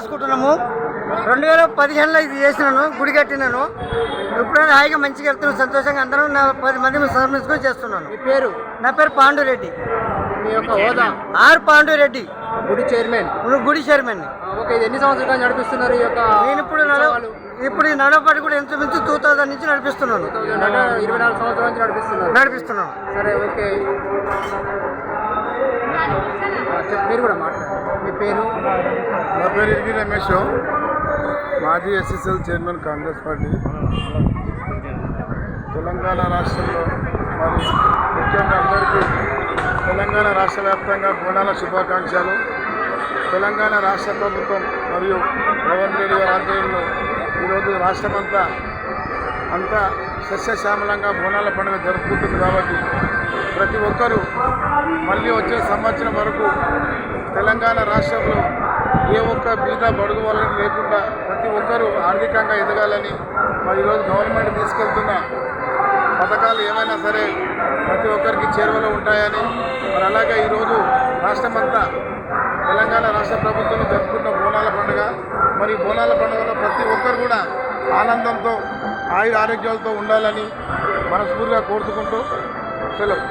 చేసుకుంటున్నాము. రెండు వేల పదిహేనులో ఇది చేసినాను గుడి కట్టినాను. ఎప్పుడైనా హాయిగా మంచిగా వెళ్తున్నాను సంతోషంగా అందరం నా పది మంది సమర్పించుకొని చేస్తున్నాను. మీ పేరు? నా పేరు పాండురెడ్డి. మీ యొక్క హోదా? ఆర్ పాండురెడ్డి. గుడి చైర్మన్. నేను గుడి చైర్మన్. ఓకే ఇది ఎన్ని సంవత్సరాలుగా నడిపిస్తున్నారు ఈ యొక్క నేను ఇప్పుడు నడవ? ఇప్పుడు ఈ నడవపాటి కూడా ఎంత మించి టూ థౌసండ్ నుంచి నడిపిస్తున్నాను. అంటే ఇరవై నాలుగు సంవత్సరాల నుంచి నడిపిస్తున్నారు. నడిపిస్తున్నాను. సరే ఓకే. మీరు కూడా మాట్లాడండి. మీ పేరు? నా పేరు ఇరిగి రమేష్. మాజీ SSL chairman Congress party. Telangana రాష్ట్రంలో మరి ముఖ్యంగా అందరికీ తెలంగాణ రాష్ట్ర వ్యాప్తంగా బోనాల శుభాకాంక్షలు. తెలంగాణ రాష్ట్ర ప్రభుత్వం మరియు రేవంత్ రెడ్డి గారి ఆధ్వర్యంలో ఈరోజు రాష్ట్రమంతా అంతా సస్యశ్యామలంగా బోనాల పండుగ జరుపుకుంటుంది కాబట్టి ప్రతి ఒక్కరూ మళ్ళీ వచ్చే సంవత్సరం వరకు తెలంగాణ రాష్ట్రంలో ఏ ఒక్క బీద బడుగు వాళ్ళని లేకుండా ప్రతి ఒక్కరూ ఆర్థికంగా ఎదగాలని మరి ఈరోజు గవర్నమెంట్ తీసుకెళ్తున్న పథకాలు ఏమైనా సరే ప్రతి ఒక్కరికి చేరువలో ఉంటాయని మరి అలాగే ఈరోజు రాష్ట్రమంతా తెలంగాణ రాష్ట్ర ప్రభుత్వం జరుపుకున్న బోనాల పండుగ. మరి బోనాల పండుగలో ప్రతి ఒక్కరు కూడా ఆనందంతో ఆయుర ఆరోగ్యాలతో ఉండాలని మనస్ఫూర్తిగా కోరుతుకుంటూ సెలవు.